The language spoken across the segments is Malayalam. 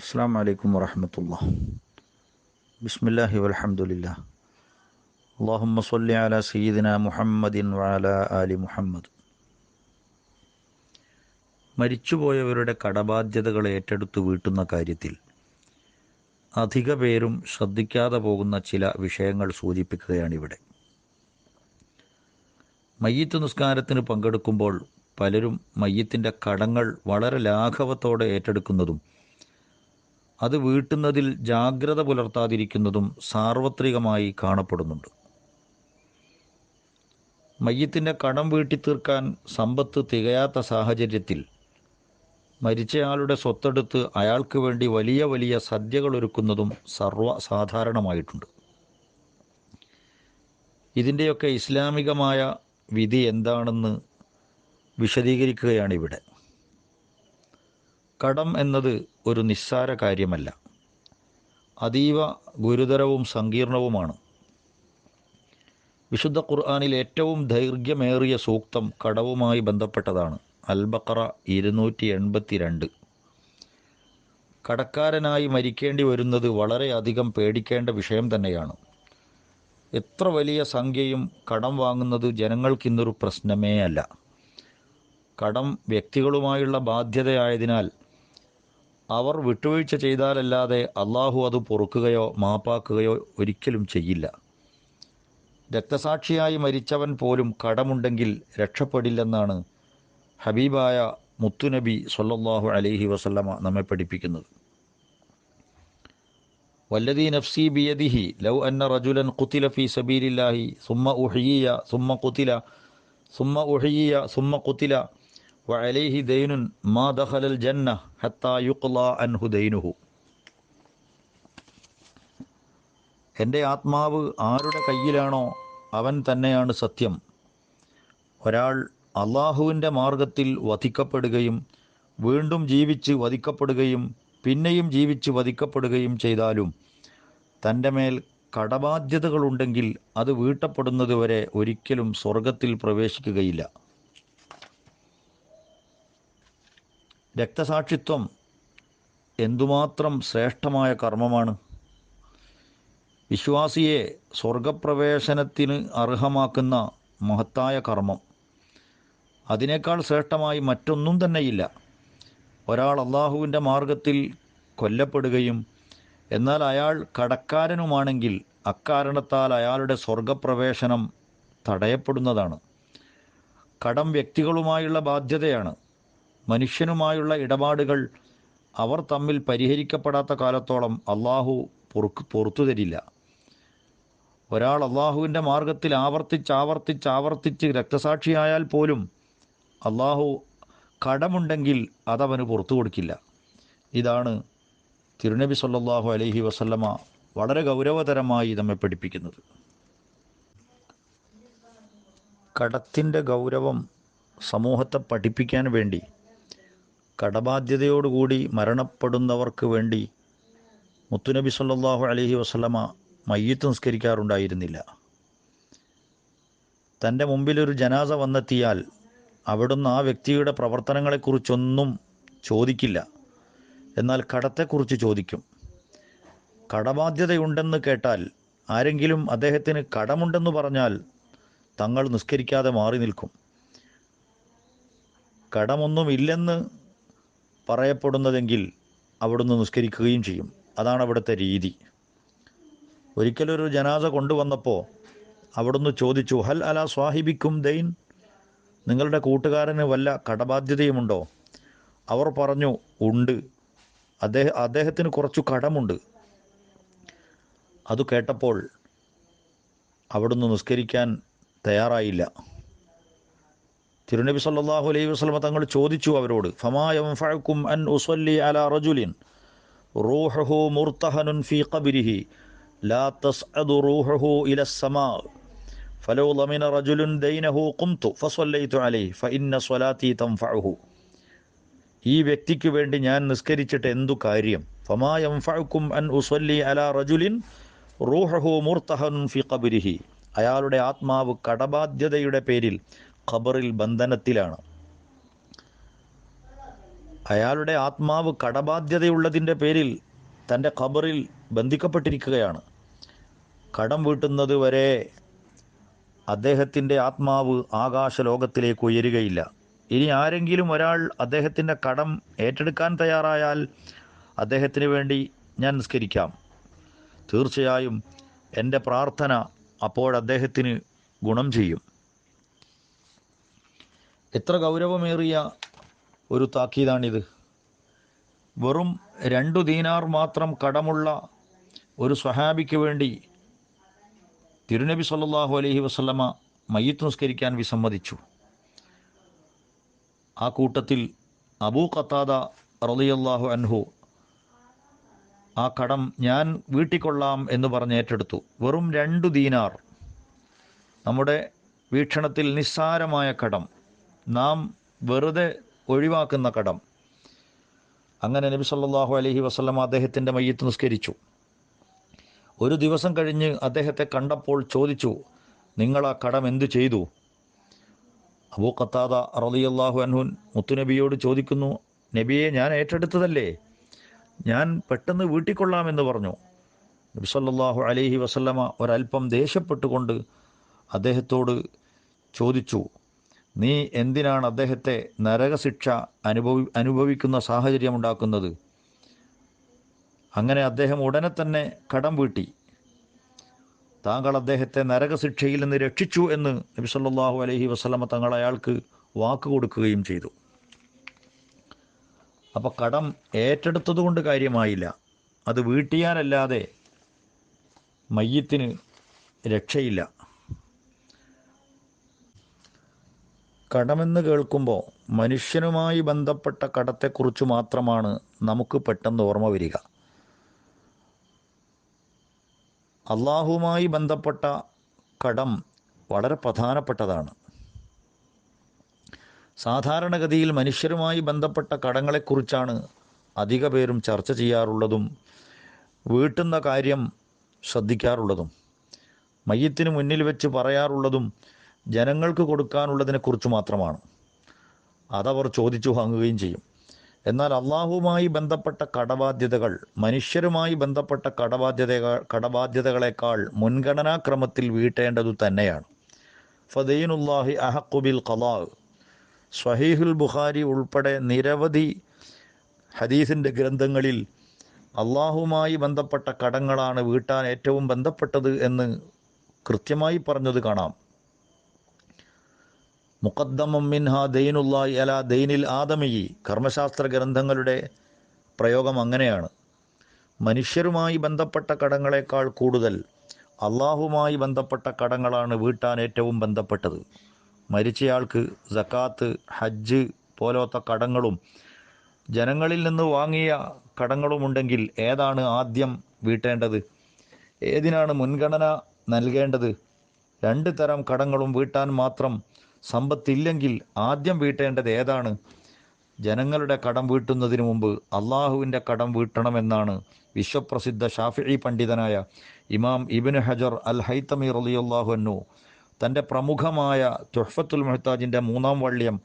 അസ്സാം വലൈക്കും വറഹമത്തുള്ള ബിസ്മില്ലാഹി വലഹമുല്ല അള്ളാഹുമ്മ സല്ലി അല സയ്യിദിന മുഹമ്മദിൻ വഅല ആലി മുഹമ്മദ്. മരിച്ചുപോയവരുടെ കടബാധ്യതകൾ ഏറ്റെടുത്ത് വീട്ടുന്ന കാര്യത്തിൽ അധിക പേരും ശ്രദ്ധിക്കാതെ പോകുന്ന ചില വിഷയങ്ങൾ സൂചിപ്പിക്കുകയാണിവിടെ. മയ്യത്ത് നിസ്കാരത്തിന് പങ്കെടുക്കുമ്പോൾ പലരും മയ്യത്തിന്റെ കടങ്ങൾ വളരെ ലാഘവത്തോടെ ഏറ്റെടുക്കുന്നതും അത് വീട്ടുന്നതിൽ ജാഗ്രത പുലർത്താതിരിക്കുന്നതും സാർവത്രികമായി കാണപ്പെടുന്നുണ്ട്. മയ്യത്തിന്റെ കടം വീട്ടിത്തീർക്കാൻ സമ്പത്ത് തികയാത്ത സാഹചര്യത്തിൽ മരിച്ചയാളുടെ സ്വത്തെടുത്ത് അയാൾക്ക് വേണ്ടി വലിയ വലിയ സദ്യകൾ ഒരുക്കുന്നതും സർവ സാധാരണമായിട്ടുണ്ട് ഇതിന്റെയൊക്കെ ഇസ്ലാമികമായ വിധി എന്താണെന്ന് വിശദീകരിക്കുകയാണിവിടെ കടം എന്നത് ഒരു നിസ്സാര കാര്യമല്ല. അതീവ ഗുരുതരവും സങ്കീർണവുമാണ്. വിശുദ്ധ ഖുർആാനിൽ ഏറ്റവും ദൈർഘ്യമേറിയ സൂക്തം കടവുമായി ബന്ധപ്പെട്ടതാണ്. അൽബക്കറ ഇരുന്നൂറ്റി എൺപത്തി രണ്ട് കടക്കാരനായി മരിക്കേണ്ടി വരുന്നത് വളരെയധികം പേടിക്കേണ്ട വിഷയം തന്നെയാണ്. എത്ര വലിയ സംഖ്യയും കടം വാങ്ങുന്നത് ജനങ്ങൾക്കിന്നൊരു പ്രശ്നമേ അല്ല. കടം വ്യക്തികളുമായുള്ള ബാധ്യതയായതിനാൽ അവർ വിട്ടുവീഴ്ച ചെയ്താലല്ലാതെ അള്ളാഹു അത് പൊറുക്കുകയോ മാപ്പാക്കുകയോ ഒരിക്കലും ചെയ്യില്ല. രക്തസാക്ഷിയായി മരിച്ചവൻ പോലും കടമുണ്ടെങ്കിൽ രക്ഷപ്പെടില്ലെന്നാണ് ഹബീബായ മുത്തുനബി സൊല്ലാഹു അലൈഹി വസല്ലമ നമ്മെ പഠിപ്പിക്കുന്നത്. വല്ലതി നഫ്സി ബിയദിഹി ലൗ അന്ന റജുലൻ കുത്തില ഫി സബീലില്ലാഹി സുമ്മ ഉഹിയ സുമ്മ കുത്തില സുമ്മ ഉഹിയ സുമ്മ കുത്തില വഅലൈഹി ദൈനുൻ മാ ദഖലൽ ജന്ന ഹത്താ യുഖ്ല അൻഹു ദൈനുഹു. എന്റെ ആത്മാവ് ആരുടെ കയ്യിലാണോ അവൻ തന്നെയാണ് സത്യം. ഒരാൾ അള്ളാഹുവിന്റെ മാർഗത്തിൽ വധിക്കപ്പെടുകയും വീണ്ടും ജീവിച്ച് വധിക്കപ്പെടുകയും പിന്നെയും ജീവിച്ച് വധിക്കപ്പെടുകയും ചെയ്താലും തന്റെ മേൽ കടബാധ്യതകളുണ്ടെങ്കിൽ അത് വീട്ടപ്പെടുന്നതുവരെ ഒരിക്കലും സ്വർഗത്തിൽ പ്രവേശിക്കുകയില്ല. രക്തസാക്ഷിത്വം എന്തുമാത്രം ശ്രേഷ്ഠമായ കർമ്മമാണ്. വിശ്വാസിയെ സ്വർഗപ്രവേശനത്തിന് അർഹമാക്കുന്ന മഹത്തായ കർമ്മം. അതിനേക്കാൾ ശ്രേഷ്ഠമായി മറ്റൊന്നും തന്നെയില്ല. ഒരാൾ അള്ളാഹുവിന്റെ മാർഗത്തിൽ കൊല്ലപ്പെടുകയും എന്നാൽ അയാൾ കടക്കാരനുമാണെങ്കിൽ അക്കാരണത്താൽ അയാളുടെ സ്വർഗപ്രവേശനം തടയപ്പെടുന്നതാണ്. കടം വ്യക്തികളുമായുള്ള ബാധ്യതയാണ്. മനുഷ്യനുമായുള്ള ഇടപാടുകൾ അവർ തമ്മിൽ പരിഹരിക്കപ്പെടാത്ത കാലത്തോളം അള്ളാഹു പൊറുക്ക് പൊറത്തു തരില്ല. ഒരാൾ അള്ളാഹുവിന്റെ മാർഗത്തിൽ ആവർത്തിച്ച് ആവർത്തിച്ച് ആവർത്തിച്ച് രക്തസാക്ഷിയായാൽ പോലും അള്ളാഹു കടമുണ്ടെങ്കിൽ അതവന് പുറത്തു കൊടുക്കില്ല. ഇതാണ് തിരുനബി സല്ലാഹു അലഹി വസല്ലമ വളരെ ഗൗരവതരമായി നമ്മെ പഠിപ്പിക്കുന്നത്. കടത്തിന്റെ ഗൗരവം സമൂഹത്തെ പഠിപ്പിക്കാൻ വേണ്ടി കടബാധ്യതയോടുകൂടി മരണപ്പെടുന്നവർക്ക് വേണ്ടി മുത്തുനബി സല്ലാഹു അലഹി വസ്ലമ മയ്യത്ത് നിസ്കരിക്കാറുണ്ടായിരുന്നില്ല. തന്റെ മുമ്പിലൊരു ജനാസ വന്നെത്തിയാൽ അവിടുന്ന് ആ വ്യക്തിയുടെ പ്രവർത്തനങ്ങളെക്കുറിച്ചൊന്നും ചോദിക്കില്ല. എന്നാൽ കടത്തെക്കുറിച്ച് ചോദിക്കും. കടബാധ്യതയുണ്ടെന്ന് കേട്ടാൽ ആരെങ്കിലും അദ്ദേഹത്തിന് കടമുണ്ടെന്ന് പറഞ്ഞാൽ തങ്ങൾ നിസ്കരിക്കാതെ മാറി നിൽക്കും. കടമൊന്നുമില്ലെന്ന് പറയപ്പെടുന്നതെങ്കിൽ അവിടുന്ന് നിസ്കരിക്കുകയും ചെയ്യും. അതാണ് അവിടുത്തെ രീതി. ഒരിക്കലൊരു ജനാസ കൊണ്ടുവന്നപ്പോൾ അവിടുന്ന് ചോദിച്ചു ഹൽ അല സ്വാഹിബിക്കും ദൈൻ? നിങ്ങളുടെ കൂട്ടുകാരന് വല്ല കടബാധ്യതയുമുണ്ടോ? അവർ പറഞ്ഞു ഉണ്ട്. അദ്ദേഹം അദ്ദേഹത്തിന് കുറച്ചു കടമുണ്ട്. അത് കേട്ടപ്പോൾ അവിടുന്ന് നിസ്കരിക്കാൻ തയ്യാറായില്ല. തിരുനബി സല്ലാഹു അലൈഹി വസ്ലമ തങ്ങൾ ചോദിച്ചു അവരോട് ഫമായം ഫഴക്കും അൻ ഉസല്ലി അല റജുലിൻ? റൂഹഹു മുർത്തഹനുൻ ഫി കബിരിഹി ലാ തസ്അദു റൂഹഹു ഇല സമാ ഫലോ ലമിന റജുലുൻ ദൈനഹു കുംതു ഫസ്വല്ലൈത്തു അലൈഹി ഫഇന്ന സ്വലാത്തി തംഫഅഹു ഈ വ്യക്തിക്ക് വേണ്ടി ഞാൻ നിസ്കരിച്ചിട്ട് എന്തു കാര്യം? ഫമായം ഫഴക്കും അൻ ഉസല്ലി അല റജുലിൻ റൂഹഹു മുർത്തഹനുൻ ഫി കബിരിഹി അയാളുടെ ആത്മാവ് കടബാധ്യതയുടെ പേരിൽ ഖബറിൽ ബന്ധനത്തിലാണ്. അയാളുടെ ആത്മാവ് കടബാധ്യതയുള്ളതിന്റെ പേരിൽ തന്റെ ഖബറിൽ ബന്ധിക്കപ്പെട്ടിരിക്കുകയാണ്. കടം വീട്ടുന്നത് വരെ അദ്ദേഹത്തിന്റെ ആത്മാവ് ആകാശലോകത്തിലേക്ക് ഉയരുകയില്ല. ഇനി ആരെങ്കിലും ഒരാൾ അദ്ദേഹത്തിന്റെ കടം ഏറ്റെടുക്കാൻ തയ്യാറായാൽ അദ്ദേഹത്തിന് വേണ്ടി ഞാൻ നിസ്കരിക്കാം. തീർച്ചയായും എന്റെ പ്രാർത്ഥന അപ്പോൾ അദ്ദേഹത്തിന് ഗുണം ചെയ്യും. എത്ര ഗൗരവമേറിയ ഒരു താക്കീതാണിത്. വെറും രണ്ടു ദീനാർ മാത്രം കടമുള്ള ഒരു സ്വഹാബിക്ക് വേണ്ടി തിരുനബി സല്ലാഹു അലഹി വസല്ലമ മയ്യത്ത് നിസ്കരിക്കാൻ വിസമ്മതിച്ചു. ആ കൂട്ടത്തിൽ അബൂ ഖത്താദ റളിയല്ലാഹു അൻഹു ആ കടം ഞാൻ വീട്ടിക്കൊള്ളാം എന്ന് പറഞ്ഞ് ഏറ്റെടുത്തു. വെറും രണ്ടു ദീനാർ. നമ്മുടെ വീക്ഷണത്തിൽ നിസ്സാരമായ കടം. നാം വെറുതെ ഒഴിവാക്കുന്ന കടം. അങ്ങനെ നബി സല്ലാഹു അലഹി വസ്ലം അദ്ദേഹത്തിന്റെ മയ്യത്ത് നിസ്കരിച്ചു. ഒരു ദിവസം കഴിഞ്ഞ് അദ്ദേഹത്തെ കണ്ടപ്പോൾ ചോദിച്ചു നിങ്ങൾ ആ കടം എന്തു ചെയ്തു? അബൂ ഖത്താദ റളിയല്ലാഹു അൻഹുൻ മുത്തുനബിയോട് ചോദിക്കുന്നു നബിയെ ഞാൻ ഏറ്റെടുത്തതല്ലേ? ഞാൻ പെട്ടെന്ന് വീട്ടിക്കൊള്ളാമെന്ന് പറഞ്ഞു. നബി സല്ലല്ലാഹു അലൈഹി വസല്ലമ ഒരൽപ്പം ദേഷ്യപ്പെട്ടുകൊണ്ട് അദ്ദേഹത്തോട് ചോദിച്ചു നീ എന്തിനാണ് അദ്ദേഹത്തെ നരകശിക്ഷ അനുഭവി അനുഭവിക്കുന്ന സാഹചര്യം ഉണ്ടാക്കുന്നത് അങ്ങനെ അദ്ദേഹം ഉടനെ തന്നെ കടം വീട്ടി. താങ്കൾ അദ്ദേഹത്തെ നരകശിക്ഷയിൽ നിന്ന് രക്ഷിച്ചു എന്ന് നബി സല്ലല്ലാഹു അലൈഹി വസല്ലമ തങ്ങൾ അയാൾക്ക് വാക്ക് കൊടുക്കുകയും ചെയ്തു. അപ്പോൾ കടം ഏറ്റെടുത്തതുകൊണ്ട് കാര്യമായില്ല. അത് വീട്ടിയാലല്ലാതെ മയ്യത്തിന് രക്ഷയില്ല. കടമെന്ന് കേൾക്കുമ്പോൾ മനുഷ്യനുമായി ബന്ധപ്പെട്ട കടത്തെക്കുറിച്ച് മാത്രമാണ് നമുക്ക് പെട്ടെന്ന് ഓർമ്മ വരിക. അള്ളാഹുവുമായി ബന്ധപ്പെട്ട കടം വളരെ പ്രധാനപ്പെട്ടതാണ്. സാധാരണഗതിയിൽ മനുഷ്യരുമായി ബന്ധപ്പെട്ട കടങ്ങളെക്കുറിച്ചാണ് അധിക പേരും ചർച്ച ചെയ്യാറുള്ളതും വീട്ടുന്ന കാര്യം ശ്രദ്ധിക്കാറുള്ളതും. മയ്യത്തിന് മുന്നിൽ വെച്ച് പറയാറുള്ളതും ജനങ്ങൾക്ക് കൊടുക്കാനുള്ളതിനെക്കുറിച്ച് മാത്രമാണ്. അതവർ ചോദിച്ചു വാങ്ങുകയും ചെയ്യും. എന്നാൽ അള്ളാഹുമായി ബന്ധപ്പെട്ട കടബാധ്യതകൾ മനുഷ്യരുമായി ബന്ധപ്പെട്ട കടബാധ്യത കടബാധ്യതകളെക്കാൾ മുൻഗണനാക്രമത്തിൽ വീട്ടേണ്ടതു തന്നെയാണ്. ഫദീനുല്ലാഹി അഹക്കുബിൽ ഖലാ സ്വഹീഹുൽ ബുഖാരി ഉൾപ്പെടെ നിരവധി ഹദീസിന്റെ ഗ്രന്ഥങ്ങളിൽ അള്ളാഹുമായി ബന്ധപ്പെട്ട കടങ്ങളാണ് വീട്ടാൻ ഏറ്റവും ബന്ധപ്പെട്ടത് എന്ന് കൃത്യമായി പറഞ്ഞത് കാണാം. മുഖദ്ദമം മിൻഹ ദൈനുല്ലായി അല ദൈനിൽ ആദമിയി കർമ്മശാസ്ത്ര ഗ്രന്ഥങ്ങളുടെ പ്രയോഗം അങ്ങനെയാണ്. മനുഷ്യരുമായി ബന്ധപ്പെട്ട കടങ്ങളെക്കാൾ കൂടുതൽ അള്ളാഹുമായി ബന്ധപ്പെട്ട കടങ്ങളാണ് വീട്ടാൻ ഏറ്റവും ബന്ധപ്പെട്ടത്. മരിച്ചയാൾക്ക് സക്കാത്ത് ഹജ്ജ് പോലത്തെ കടങ്ങളും ജനങ്ങളിൽ നിന്ന് വാങ്ങിയ കടങ്ങളുമുണ്ടെങ്കിൽ ഏതാണ് ആദ്യം വീട്ടേണ്ടത്? ഏതിനാണ് മുൻഗണന നൽകേണ്ടത്? രണ്ട് തരം കടങ്ങളും വീട്ടാൻ മാത്രം സമ്പത്തില്ലെങ്കിൽ ആദ്യം വീട്ടേണ്ടത് ഏതാണ്? ജനങ്ങളുടെ കടം വീട്ടുന്നതിന് മുമ്പ് അള്ളാഹുവിന്റെ കടം വീട്ടണമെന്നാണ് വിശ്വപ്രസിദ്ധ ഷാഫിഇ പണ്ഡിതനായ ഇമാം ഇബിന് ഹജർ അൽ ഹൈത്തമി റലിയുല്ലാഹു അന്നു തന്റെ പ്രമുഖമായ തുഹഫത്തുൽ മെഹ്താജിന്റെ മൂന്നാം വള്യം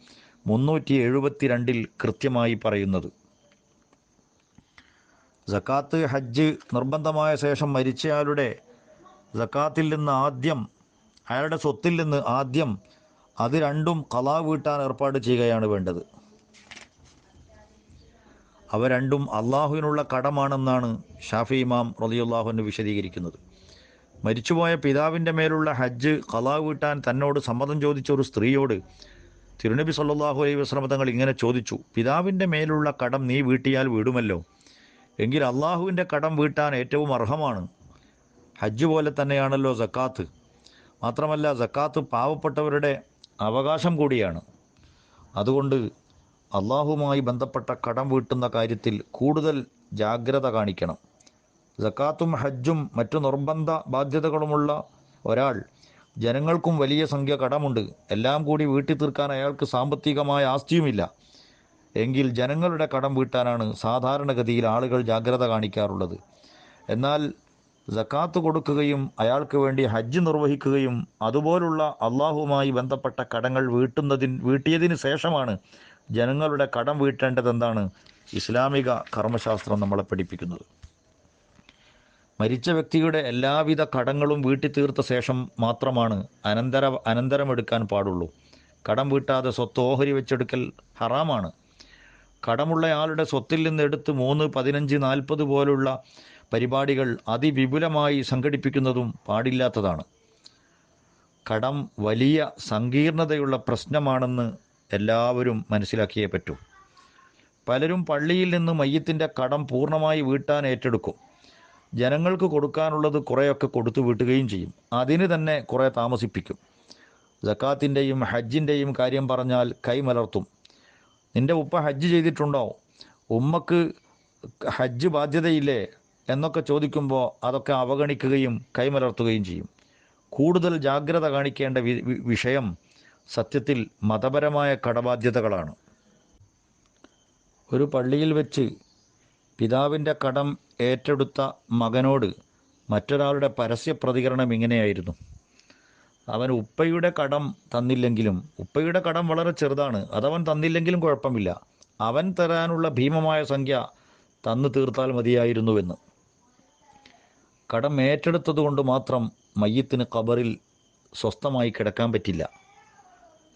മുന്നൂറ്റി എഴുപത്തിരണ്ടിൽ കൃത്യമായി പറയുന്നത്. സക്കാത്ത് ഹജ്ജ് നിർബന്ധമായ ശേഷം മരിച്ചയാളുടെ സക്കാത്തിൽ നിന്ന് ആദ്യം അയാളുടെ സ്വത്തിൽ നിന്ന് ആദ്യം അത് രണ്ടും കലാ വീട്ടാൻ ഏർപ്പാട് ചെയ്യുകയാണ് വേണ്ടത്. അവ രണ്ടും അള്ളാഹുവിനുള്ള കടമാണെന്നാണ് ഷാഫി ഇമാം റലിയുല്ലാഹുവിന് വിശദീകരിക്കുന്നത്. മരിച്ചുപോയ പിതാവിന്റെ മേലുള്ള ഹജ്ജ് കലാ വീട്ടാൻ തന്നോട് സമ്മതം ചോദിച്ച ഒരു സ്ത്രീയോട് തിരുനബി സല്ലാഹു അലൈഹി വസ്ലമ തങ്ങൾ ഇങ്ങനെ ചോദിച്ചു പിതാവിന്റെ മേലുള്ള കടം നീ വീട്ടിയാൽ വീടുമല്ലോ? എങ്കിൽ അള്ളാഹുവിന്റെ കടം വീട്ടാൻ ഏറ്റവും അർഹമാണ്. ഹജ്ജ് പോലെ തന്നെയാണല്ലോ സക്കാത്ത്. മാത്രമല്ല സക്കാത്ത് പാവപ്പെട്ടവരുടെ അവകാശം കൂടിയാണ്. അതുകൊണ്ട് അള്ളാഹുമായി ബന്ധപ്പെട്ട കടം വീട്ടുന്ന കാര്യത്തിൽ കൂടുതൽ ജാഗ്രത കാണിക്കണം. ജക്കാത്തും ഹജ്ജും മറ്റു നിർബന്ധ ബാധ്യതകളുമുള്ള ഒരാൾ ജനങ്ങൾക്കും വലിയ സംഖ്യ കടമുണ്ട്. എല്ലാം കൂടി വീട്ടി തീർക്കാൻ അയാൾക്ക് സാമ്പത്തികമായ ആസ്തിയുമില്ല. എങ്കിൽ ജനങ്ങളുടെ കടം വീട്ടാനാണ് സാധാരണഗതിയിൽ ആളുകൾ ജാഗ്രത കാണിക്കാറുള്ളത്. എന്നാൽ സക്കാത്ത് കൊടുക്കുകയും അയാൾക്ക് വേണ്ടി ഹജ്ജ് നിർവഹിക്കുകയും അതുപോലുള്ള അള്ളാഹുമായി ബന്ധപ്പെട്ട കടങ്ങൾ വീട്ടുന്നതിന് വീട്ടിയതിന് ശേഷമാണ് ജനങ്ങളുടെ കടം വീട്ടേണ്ടത് എന്താണ് ഇസ്ലാമിക കർമ്മശാസ്ത്രം നമ്മളെ പഠിപ്പിക്കുന്നത്. മരിച്ച വ്യക്തിയുടെ എല്ലാവിധ കടങ്ങളും വീട്ടി തീർത്ത ശേഷം മാത്രമാണ് അനന്തര അനന്തരമെടുക്കാൻ പാടുള്ളൂ. കടം വീട്ടാതെ സ്വത്ത് ഓഹരി വെച്ചെടുക്കൽ ഹറാമാണ്. കടമുള്ളയാളുടെ സ്വത്തിൽ നിന്ന് എടുത്ത് മൂന്ന് പതിനഞ്ച് നാൽപ്പത് പോലുള്ള പരിപാടികൾ അതിവിപുലമായി സംഘടിപ്പിക്കുന്നതും പാടില്ലാത്തതാണ്. കടം വലിയ സങ്കീർണതയുള്ള പ്രശ്നമാണെന്ന് എല്ലാവരും മനസ്സിലാക്കിയേ പറ്റൂ. പലരും പള്ളിയിൽ നിന്ന് മയ്യത്തിന്റെ കടം പൂർണമായി വീട്ടാൻ ഏറ്റെടുക്കും. ജനങ്ങൾക്ക് കൊടുക്കാനുള്ളത് കുറേയൊക്കെ കൊടുത്തു വീട്ടുകയും ചെയ്യും. അതിന് തന്നെ കുറേ താമസിപ്പിക്കും. ജക്കാത്തിന്റെയും ഹജ്ജിന്റെയും കാര്യം പറഞ്ഞാൽ കൈമലർത്തും നിന്റെ ഉപ്പ ഹജ്ജ് ചെയ്തിട്ടുണ്ടോ? ഉമ്മക്ക് ഹജ്ജ് ബാധ്യതയില്ലേ? എന്നൊക്കെ ചോദിക്കുമ്പോൾ അതൊക്കെ അവഗണിക്കുകയും കൈമലർത്തുകയും ചെയ്യും. കൂടുതൽ ജാഗ്രത കാണിക്കേണ്ട വിഷയം സത്യത്തിൽ മതപരമായ കടബാധ്യതകളാണ്. ഒരു പള്ളിയിൽ വെച്ച് പിതാവിന്റെ കടം ഏറ്റെടുത്ത മകനോട് മറ്റൊരാളുടെ പരസ്യ പ്രതികരണം ഇങ്ങനെയായിരുന്നു. അവൻ ഉപ്പയുടെ കടം തന്നില്ലെങ്കിലും ഉപ്പയുടെ കടം വളരെ ചെറുതാണ് അതവൻ തന്നില്ലെങ്കിലും കുഴപ്പമില്ല. അവൻ തരാനുള്ള ഭീമമായ സംഖ്യ തന്നു തീർത്താൽ മതിയായിരുന്നുവെന്ന്. കടം ഏറ്റെടുത്തതുകൊണ്ട് മാത്രം മയ്യത്തിന് ഖബറിൽ സ്വസ്ഥമായി കിടക്കാൻ പറ്റില്ല.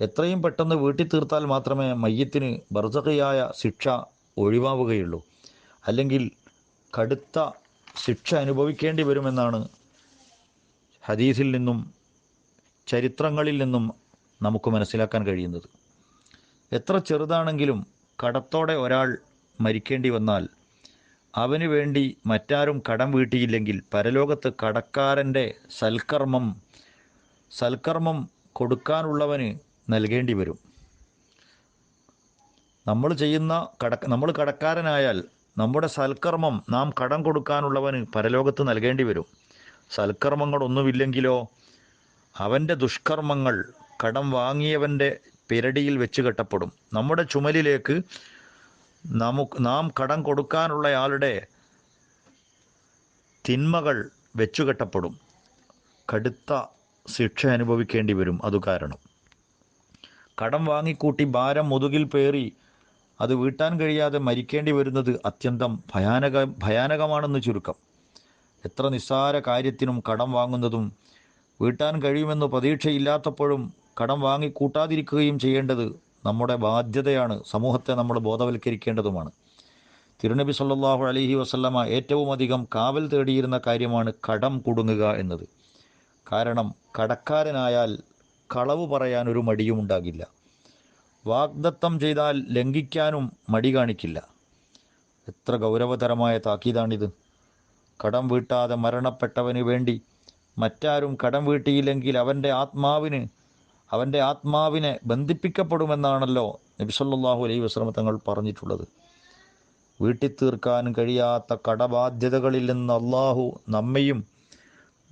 എത്രയും പെട്ടെന്ന് വീട്ടിൽ തീർത്താൽ മാത്രമേ മയ്യത്തിന് ബർസഖയായ ശിക്ഷ ഒഴിവാവുകയുള്ളൂ. അല്ലെങ്കിൽ കടുത്ത ശിക്ഷ അനുഭവിക്കേണ്ടി വരുമെന്നാണ് ഹദീസിൽ നിന്നും ചരിത്രങ്ങളിൽ നിന്നും നമുക്ക് മനസ്സിലാക്കാൻ കഴിയുന്നത്. എത്ര ചെറുതാണെങ്കിലും കടത്തോടെ ഒരാൾ മരിക്കേണ്ടി വന്നാൽ അവന് വേണ്ടി മറ്റാരും കടം വീട്ടിയില്ലെങ്കിൽ പരലോകത്ത് കടക്കാരന്റെ സൽക്കർമ്മം സൽക്കർമ്മം കൊടുക്കാനുള്ളവന് നൽകേണ്ടി വരും നമ്മൾ ചെയ്യുന്ന കട നമ്മൾ കടക്കാരനായാൽ നമ്മുടെ സൽക്കർമ്മം നാം കടം കൊടുക്കാനുള്ളവന് പരലോകത്ത് നൽകേണ്ടി വരും സൽക്കർമ്മങ്ങളൊന്നുമില്ലെങ്കിലോ അവന്റെ ദുഷ്കർമ്മങ്ങൾ കടം വാങ്ങിയവന്റെ പിരടിയിൽ വെച്ച് കെട്ടപ്പെടും. നമ്മുടെ ചുമലിലേക്ക് നമുക്ക് നാം കടം കൊടുക്കാനുള്ളയാളുടെ തിന്മകൾ വെച്ചുകെട്ടപ്പെടും. കടുത്ത ശിക്ഷ അനുഭവിക്കേണ്ടി വരും. അതു കാരണം. കടം വാങ്ങിക്കൂട്ടി ഭാരം മുതുകിൽ പേറി അത് വീട്ടാൻ കഴിയാതെ മരിക്കേണ്ടി വരുന്നത് അത്യന്തം ഭയാനക ഭയാനകമാണെന്ന് ചുരുക്കം. എത്ര നിസ്സാര കാര്യത്തിനും കടം വാങ്ങുന്നതും വീട്ടാൻ കഴിയുമെന്ന് പ്രതീക്ഷയില്ലാത്തപ്പോഴും കടം വാങ്ങിക്കൂട്ടാതിരിക്കുകയും ചെയ്യേണ്ടത് നമ്മുടെ ബാധ്യതയാണ് സമൂഹത്തെ നമ്മൾ ബോധവൽക്കരിക്കേണ്ടതുമാണ്. തിരുനബി സല്ലാഹു അലഹി വസല്ലമ ഏറ്റവും അധികം കാവൽ തേടിയിരുന്ന കാര്യമാണ് കടം കുടുങ്ങുക എന്നത്. കാരണം കടക്കാരനായാൽ കളവ് പറയാൻ ഒരു മടിയും ഉണ്ടാകില്ല. വാഗ്ദത്തം ചെയ്താൽ ലംഘിക്കാനും മടി കാണിക്കില്ല. എത്ര ഗൗരവതരമായ താക്കീതാണിത്. കടം വീട്ടാതെ മരണപ്പെട്ടവന് വേണ്ടി മറ്റാരും കടം വീട്ടിയില്ലെങ്കിൽ അവന്റെ ആത്മാവിന് അവന്റെ ആത്മാവിനെ ബന്ധിപ്പിക്കപ്പെടുമെന്നാണല്ലോ നബിസല്ലാഹു അലൈഹി വസ്ലമ തങ്ങൾ പറഞ്ഞിട്ടുള്ളത്. വീട്ടിത്തീർക്കാൻ കഴിയാത്ത കടബാധ്യതകളിൽ നിന്ന് അള്ളാഹു നമ്മയും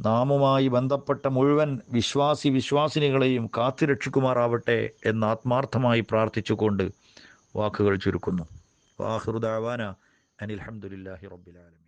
നാമുമായി ബന്ധപ്പെട്ട മുഴുവൻ വിശ്വാസി വിശ്വാസിനികളെയും കാത്തുരക്ഷിക്കുമാറാവട്ടെ എന്ന് ആത്മാർത്ഥമായി പ്രാർത്ഥിച്ചുകൊണ്ട് വാക്കുകൾ ചുരുക്കുന്നു. വാഹൃദാവാന അനിൽഹമുല്ലാഹി റബ്ബിലാലം